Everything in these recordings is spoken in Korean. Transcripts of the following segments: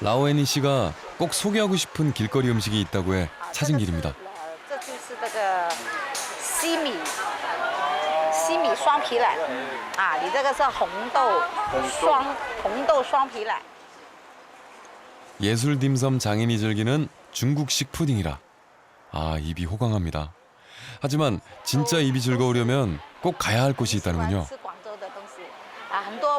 라오애니 씨가 꼭 소개하고 싶은 길거리 음식이 있다고 해 啊 찾은 길입니다. 这就是那个西米，西米双皮奶啊，你这个是红豆双红豆双皮奶。 예술 딤섬 장인이 즐기는 중국식 푸딩이라 아 입이 호강합니다. 하지만 진짜 입이 즐거우려면 꼭 가야 할 곳이 喜欢 있다는군요.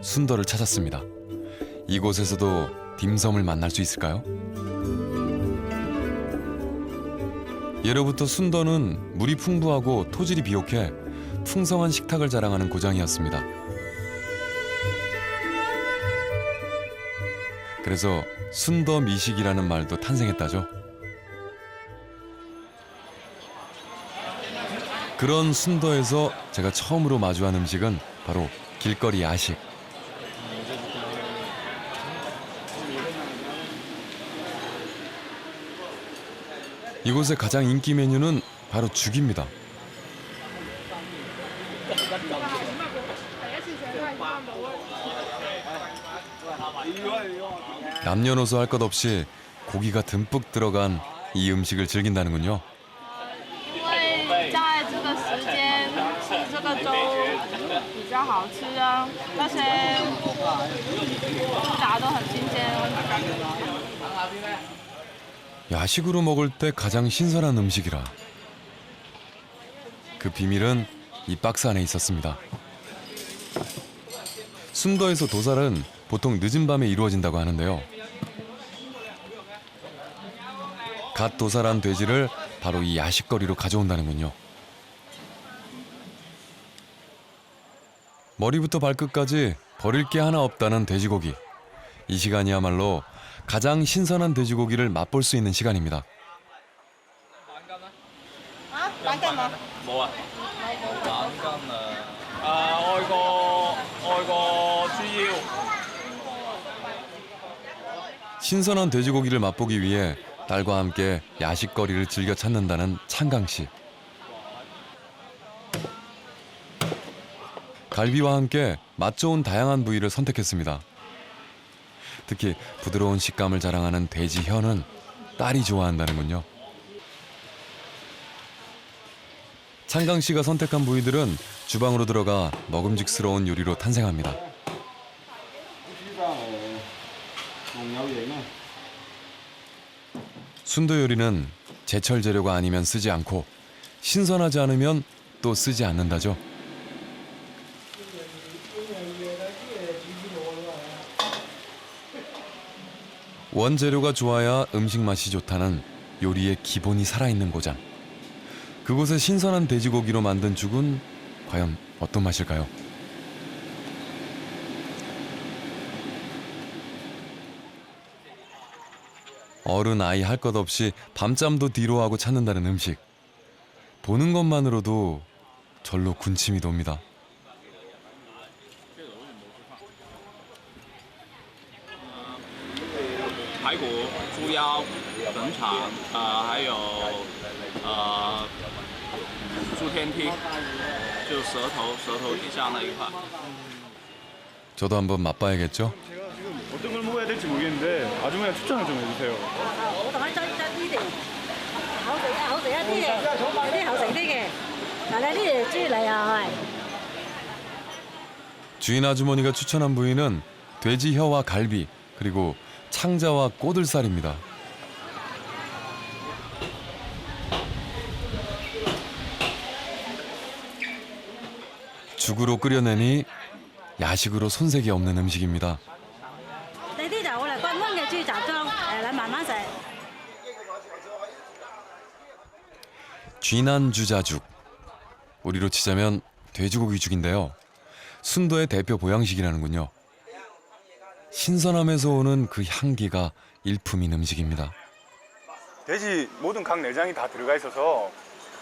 순도를 찾았습니다. 이곳에서도 딤섬을 만날 수 있을까요? 예로부터 순도는 물이 풍부하고 토질이 비옥해 풍성한 식탁을 자랑하는 고장이었습니다. 그래서 순더 미식이라는 말도 탄생했다죠. 그런 순더에서 제가 처음으로 마주한 음식은 바로 길거리 야식. 이곳의 가장 인기 메뉴는 바로 죽입니다. 남녀노소 할 것 없이 고기가 듬뿍 들어간 이 음식을 즐긴다는군요. 야식으로 먹을 때 가장 신선한 음식이라. 그 비밀은 이 박스 안에 있었습니다. 순도에서 도살은 보통 늦은 밤에 이루어진다고 하는데요. 갓 도살한 돼지를 바로 이 야식거리로 가져온다는군요. 머리부터 발끝까지 버릴 게 하나 없다는 돼지고기. 이 시간이야말로 가장 신선한 돼지고기를 맛볼 수 있는 시간입니다. 신선한 돼지고기를 맛보기 위해 딸과 함께 야식거리를 즐겨 찾는다는 창강 씨. 갈비와 함께 맛 좋은 다양한 부위를 선택했습니다. 특히 부드러운 식감을 자랑하는 돼지 혀는 딸이 좋아한다는군요. 창강 씨가 선택한 부위들은 주방으로 들어가 먹음직스러운 요리로 탄생합니다. 순도 요리는 제철 재료가 아니면 쓰지 않고 신선하지 않으면 또 쓰지 않는다죠. 원재료가 좋아야 음식 맛이 좋다는 요리의 기본이 살아있는 고장. 그곳의 신선한 돼지고기로 만든 죽은 과연 어떤 맛일까요? 어른 아이 할 것 없이 밤잠도 뒤로 하고 찾는다는 음식. 보는 것만으로도 절로 군침이 돕니다. 排骨、猪腰、粉肠，呃，还有呃猪天梯，就舌头舌头底下那一块。 저도 한번 맛봐야겠죠? 제가 지금 어떤 걸 먹어야 될지 모르겠는데 아주머니가 추천을 좀 해주세요. 我同你爭爭啲嚟，好食啊，好食一啲嘅，有啲好食啲嘅。嗱，呢啲豬嚟啊，係。 주인 아주머니가 추천한 부위는 돼지 혀와 갈비 그리고 창자와 꼬들살입니다. 죽으로 끓여내니 야식으로 손색이 없는 음식입니다. 쥐난 주자죽. 우리로 치자면 돼지고기 죽인데요. 순도의 대표 보양식이라는군요. 신선함에서 오는 그 향기가 일품인 음식입니다. 돼지 모든 각 내장이 다 들어가 있어서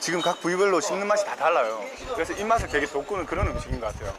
지금 각 부위별로 씹는 맛이 다 달라요. 그래서 입맛을 되게 돋구는 그런 음식인 것 같아요.